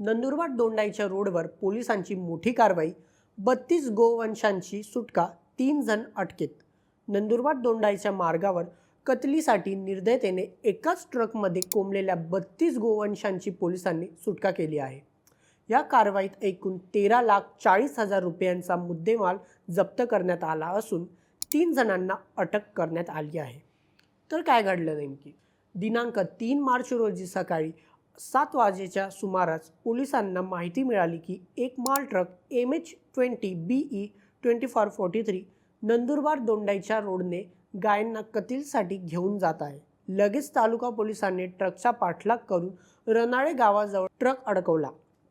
नंदुरबार दोंडाईच्या रोडवर पोलिसांची मोठी कारवाई बत्तीस गोवंशांची सुटका तीन जण अटकेत. नंदुरबार दोंडाईच्या मार्गावर कतलीसाठी निर्दयतेने एकाच ट्रकमध्ये कोंबलेल्या बत्तीस गोवंशांची पोलिसांनी सुटका केली आहे. या कारवाईत एकूण तेरा लाख चाळीस हजार रुपयांचा मुद्देमाल जप्त करण्यात आला असून तीन जणांना अटक करण्यात आली आहे. तर काय घडलं नेमकी? दिनांक तीन मार्च रोजी सकाळी सात वाजेच्या सुमारास पोलिसांना माहिती मिळाली की एक माल truck M H twenty B E twenty four forty three Nandurbar दोंडाईच्या रोडने गायांना कतीलसाठी घेऊन जात आहे. लगेच तालुका पोलिसांनी ट्रकचा पाठलाग करून रनाळे गावाजवळ ट्रक अडकवला.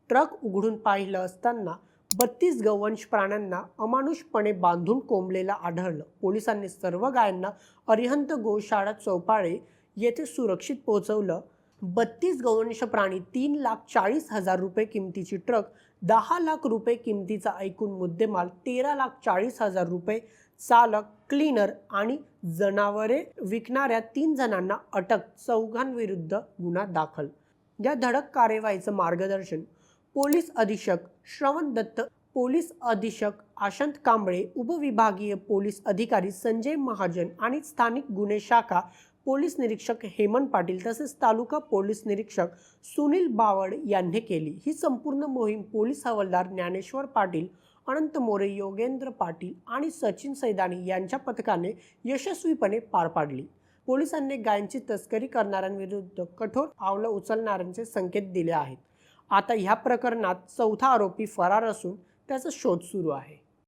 ट्रक उघडून पाहिलं असताना बत्तीस गवंश प्राण्यांना अमानुषपणे बांधून कोंबलेलं आढळलं. पोलिसांनी सर्व गायांना अरिहंत गोशाळा चौपाळे येथे सुरक्षित पोहोचवलं. बत्तीस गौवंश प्राणी तीन लाख चाळीस हजार रुपये किमतीची ट्रक दहा लाख रुपये किमतीचा ऐकून मुद्देमाल तेरा लाख चाळीस हजार रुपये चालक क्लीनर आणि जनावरे विकणाऱ्या तीन जणांना अटक चौघांविरुद्ध गुन्हा दाखल. या धडक कार्यवाहीचं मार्गदर्शन पोलीस अधीक्षक श्रवण दत्त पोलीस अधीक्षक आशंत कांबळे उपविभागीय पोलीस अधिकारी संजय महाजन आणि स्थानिक गुन्हे शाखा पोलीस निरीक्षक हेमंत पाटील तसेच तालुका पोलीस निरीक्षक सुनील बावड यांनी केली. ही संपूर्ण मोहीम पोलीस हवालदार ज्ञानेश्वर पाटील अनंत मोरे योगेंद्र पाटील आणि सचिन सैदानी यांच्या पथकाने यशस्वीपणे पार पाडली. पोलिसांनी गायांची तस्करी करणाऱ्यांविरुद्ध कठोर पावलं उचलणाऱ्यांचे संकेत दिले आहेत. आता ह्या प्रकरणात चौथा आरोपी फरार असून त्याचा शोध सुरू आहे.